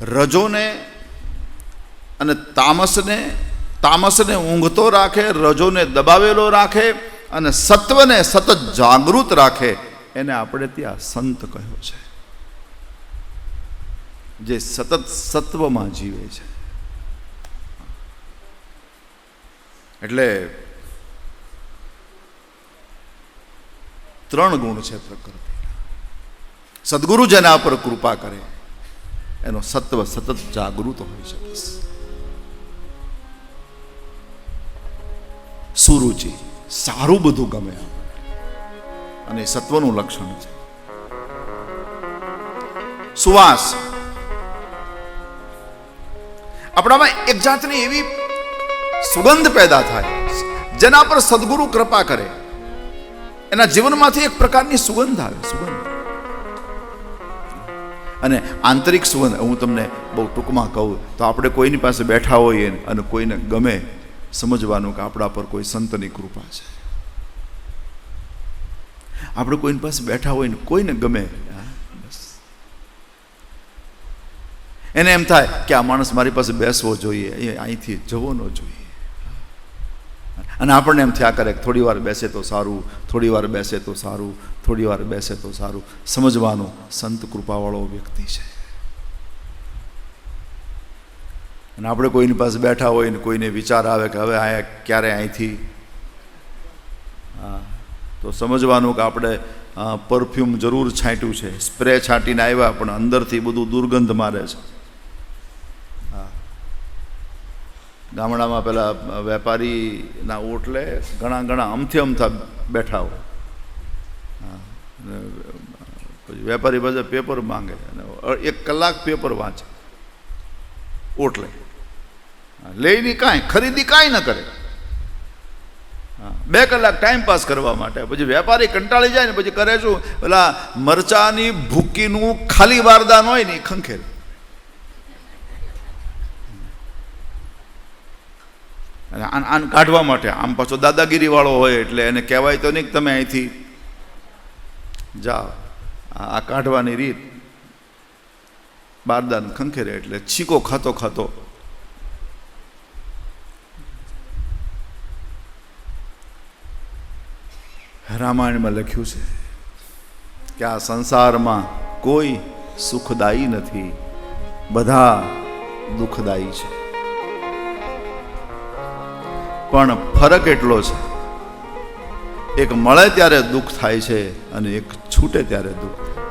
રજોને અને તામસને તામસને ઊંઘતો રાખે, રજોને દબાવેલો રાખે અને સત્વને સતત જાગૃત રાખે, એને આપણે ત્યાં સંત કહ્યો છે. જે સતત સત્વમાં જીવે છે. એટલે ત્રણ ગુણ છે પ્રકૃતિ સદગુરુ જેના પર કૃપા કરે. એનો સત્વ સતત જાગૃત હોઈ શકીશ સુરુચિ, સારું બધું ગમે અને સત્વનું લક્ષણ છે. સુવાસ. આપણામાં એક જાતની એવી સુગંધ પેદા થાય જેના પર સદગુરુ કૃપા કરે. એના જીવનમાંથી એક પ્રકારની સુગંધ આવે, સુગંધ. અને આંતરિક સુગંધ હું તમને બહુ ટૂંકમાં કહું, તો આપણે કોઈની પાસે બેઠા હોઈએ અને કોઈને ગમે સમજવાનું કે આપણા પર કોઈ સંતની કૃપા છે આપણે કોઈની પાસે બેઠા હોય ને કોઈને ગમે. એને એમ થાય કે આ માણસ મારી પાસે બેસવો જોઈએ, એ અહીંથી જવો ન જોઈએ અને આપણને એમ થયા કરે થોડી વાર બેસે તો સારું, થોડી વાર બેસે તો સારું, થોડી વાર બેસે તો સારું. સમજવાનું સંત કૃપાવાળો વ્યક્તિ છે. અને આપણે કોઈની પાસે બેઠા હોય ને કોઈને વિચાર આવે કે હવે આ ક્યારે અહીંથી? હા. તો સમજવાનું કે આપણે પરફ્યુમ જરૂર છાંટ્યું છે. સ્પ્રે છાંટીને આવ્યા, પણ અંદરથી બધું દુર્ગંધ મારે છે હા ગામડામાં પેલા વેપારીના ઓટલે ઘણા ઘણા અમથી અમથા બેઠા હોય. પછી વેપારી પાસે પેપર માંગે અને એક કલાક પેપર વાંચે. ઓટલે. લઈને કાંઈ, ખરીદી કાંઈ ન કરે. બે કલાક ટાઈમ પાસ કરવા માટે. પછી વેપારી કંટાળી જાય ને પછી કરે શું? પેલા મરચાની ભૂકીનું ખાલી વારદાન હોય ને એ અને આન આન કાઢવા માટે. આમ પાછો દાદાગીરીવાળો હોય એટલે એને કહેવાય તો નહીં તમે અહીંથી જાઓ. આ આ કાઢવાની રીત બારદાન ખંખેરે એટલે છીકો ખાતો ખાતો. રામાયણમાં લખ્યું છે કે આ સંસારમાં કોઈ સુખદાયી નથી. બધા દુઃખદાયી છે. પણ ફરક એટલો છે. એક મળે ત્યારે દુઃખ થાય છે અને એક છૂટે ત્યારે દુઃખ. થાય